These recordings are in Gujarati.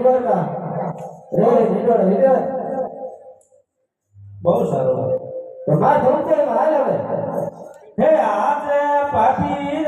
દ્વારકા રે નીકળ નીકળ બહુ સારું. તો માં ધૂમકે હાલ હવે. હે આજે પાપી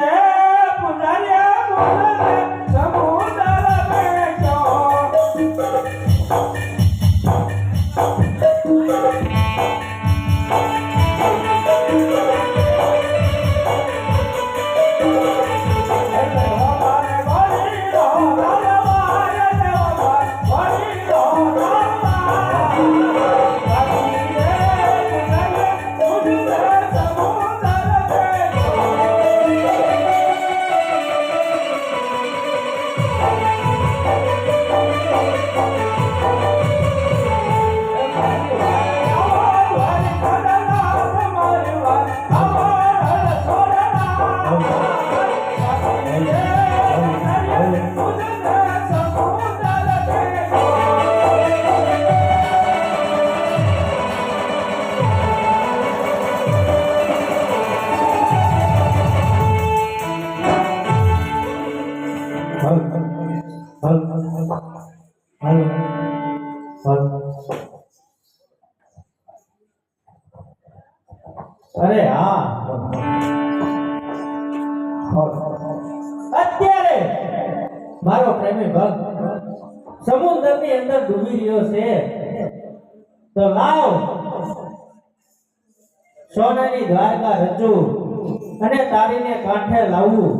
અરે હા. અત્યારે મારો પ્રેમી ભક્ત સમુદ્રની અંદર ડૂબી રહ્યો છે. તો લાવ. સોનાની દ્વારકા રચું અને તારીને કાંઠે લાવવું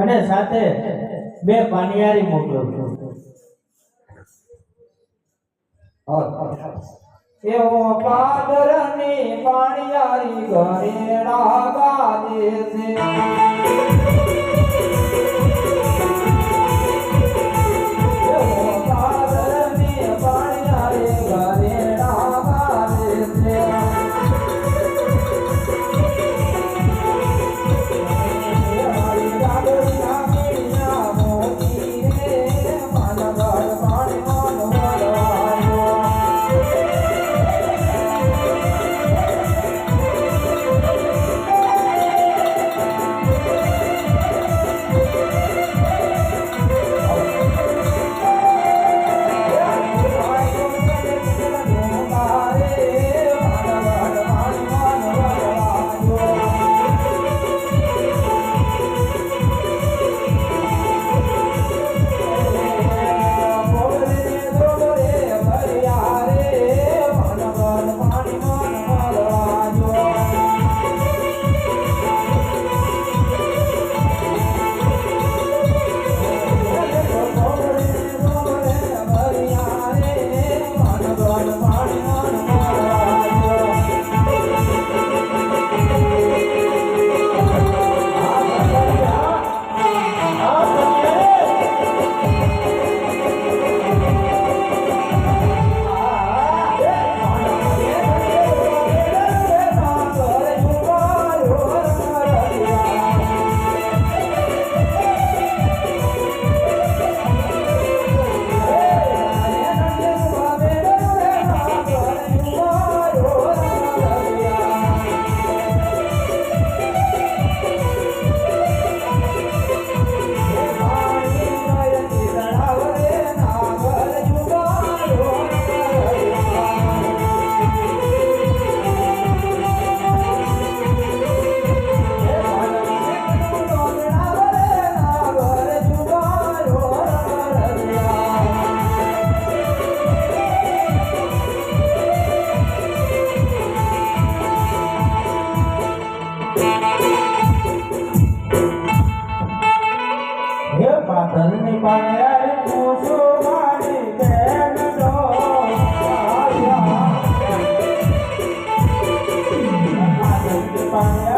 અને સાથે બે પાનિયારી મોકલું. એવો પાદરની પાણિયારી ઘરેડા હે પાતળની પાયા કુસુમાની બેન તો. પાયા પાતળની પાયા